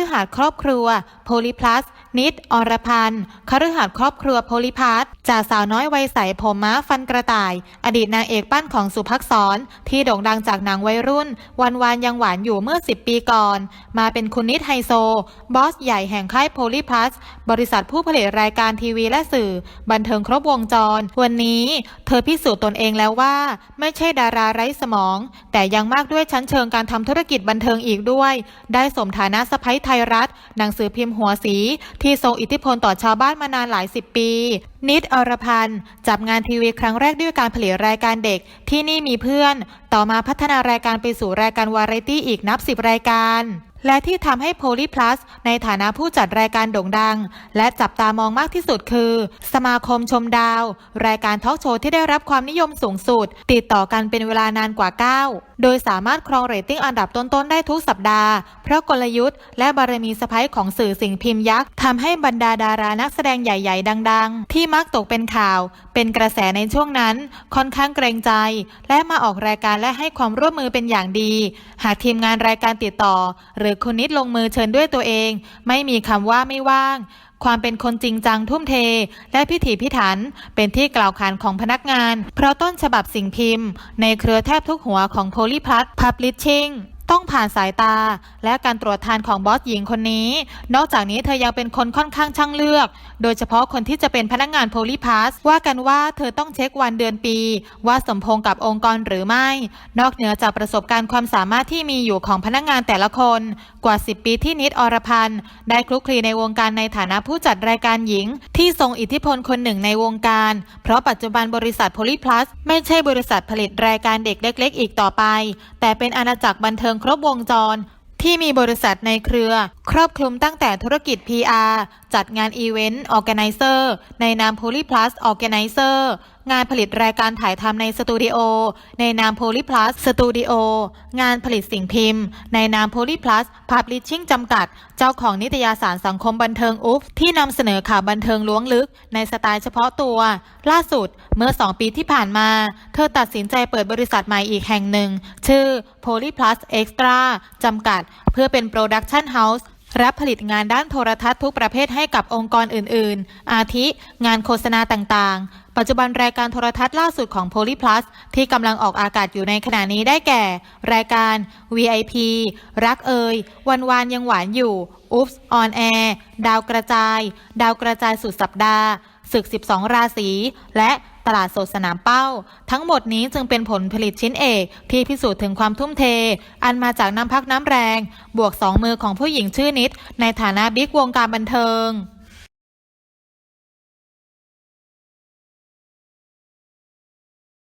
ฤหาสน์ครอบครัว โพลิพลัสนิดอรพันธ์คฤหาสน์ครอบครัวโพลิพัสจากสาวน้อยวัยใสผมม้าฟันกระต่าย อดีตนางเอกปั้นของสุภักษร ที่โด่งดังจากหนังวัยรุ่น วันวานยังหวานอยู่เมื่อ 10 ปีก่อน มาเป็นคุณนิดไฮโซ บอสใหญ่แห่งค่ายโพลิพัสบริษัทผู้ผลิตรายการทีวีและสื่อ บันเทิงครบวงจร วันนี้เธอพิสูจน์ตนเองแล้วว่า ไม่ใช่ดาราไร้สมอง แต่ยังมากด้วยชั้นเชิงการทำธุรกิจบันเทิงอีกด้วย ได้สมฐานะสะพ้ยไทยรัฐหนังสือพิมพ์หัวสีที่ทรงอิทธิพลต่อชาวบ้านมานานหลายสิบปี นิดอรพันธ์จับงานทีวีครั้งแรกด้วยการผลิตรายการเด็ก ที่นี่มีเพื่อน ต่อมาพัฒนารายการไปสู่รายการวาไรตี้อีกนับสิบรายการ และที่ทำให้โพลีพลัสในฐานะผู้จัดรายการโด่งดัง และจับตามองมากที่สุดคือ สมาคมชมดาว รายการทอล์กโชว์ที่ได้รับความนิยมสูงสุด ติดต่อกันเป็นเวลานานกว่า 9 โดยสามารถครองเรตติ้งอันดับต้น ๆ ได้ทุกสัปดาห์ เพราะกลยุทธ์และบารมีสะพ้ยของสื่อสิ่งพิมพ์ยักษ์ทำให้บรรดาดารานักแสดงใหญ่ ๆ ดัง ๆ ที่มักตกเป็นข่าว เป็นกระแสในช่วงนั้น ค่อนข้างเกรงใจ และมาออกรายการและให้ความร่วมมือเป็นอย่างดี หากทีมงานรายการติดต่อหรือคุณนิดลงมือเชิญด้วยตัวเอง ไม่มีคำว่าไม่ว่าง ความเป็นคนจริงจังทุ่มเท และพิถีพิถัน เป็นที่กล่าวขานของพนักงาน เพราะต้นฉบับสิ่งพิมพ์ ในเครือแทบทุกหัวของโพลิพัทพับลิชชิ่ง ต้องผ่านสายตา และการตรวจทานของบอสหญิงคนนี้ นอกจากนี้เธอยังเป็นคนค่อนข้างช่างเลือก โดยเฉพาะคนที่จะเป็นพนักงานโพลิพาสว่ากันว่าเธอต้องเช็ควันเดือนปี ว่าสมพงกับองค์กรหรือไม่ นอกเหนือจากประสบการณ์ความสามารถที่มีอยู่ของพนักงานแต่ละคนกว่า 10 ปีที่นิดอรพันธ์ได้คลุกคลีในวงการในฐานะผู้จัดรายการหญิง ที่ทรงอิทธิพลคนหนึ่งในวงการ เพราะปัจจุบันบริษัทโพลีพลัสไม่ใช่บริษัทผลิตรายการเด็กเล็ก ๆ อีกต่อไป แต่เป็นอาณาจักรบันเทิงครบวงจรที่มีบริษัทในเครือ ครอบคลุมตั้งแต่ธุรกิจ PR จัดงานอีเวนต์ออแกไนเซอร์ในนาม Polyplus Organizer งานผลิตรายการถ่ายทำในสตูดิโอในนาม Polyplus Studio งานผลิตสิ่งพิมพ์ ในนาม Polyplus Publishing จำกัด เจ้าของนิตยสารสังคมบันเทิงอุ๊บที่นำเสนอข่าวบันเทิงล้วงลึก ในสไตล์เฉพาะตัว ล่าสุดเมื่อ 2 ปีที่ผ่านมา เธอตัดสินใจเปิดบริษัทใหม่อีกแห่งหนึ่ง ชื่อ Polyplus Extra จำกัด เพื่อเป็น Production House รั รับผลิตงานด้านโทรทัศน์ทุกประเภทให้กับองค์กรอื่น ๆ อาทิ งานโฆษณาต่าง ๆ ปัจจุบันรายการโทรทัศน์ล่าสุดของ Polyplus ที่กำลังออกอากาศอยู่ในขณะนี้ได้แก่ รายการ VIP รักเอยวันวานยังหวานอยู่ Oops on Air ดาวกระจาย ดาวกระจายสุดสัปดาห์ ศึก 12 ราศี และ ลาดสดสนามเป้า ทั้งหมดนี้จึงเป็นผลผลิตชิ้นเอกที่พิสูจน์ถึงความทุ่มเท อันมาจากน้ำพักน้ำแรง บวกสองมือของผู้หญิงชื่อนิด ในฐานะบิ๊กวงการบันเทิง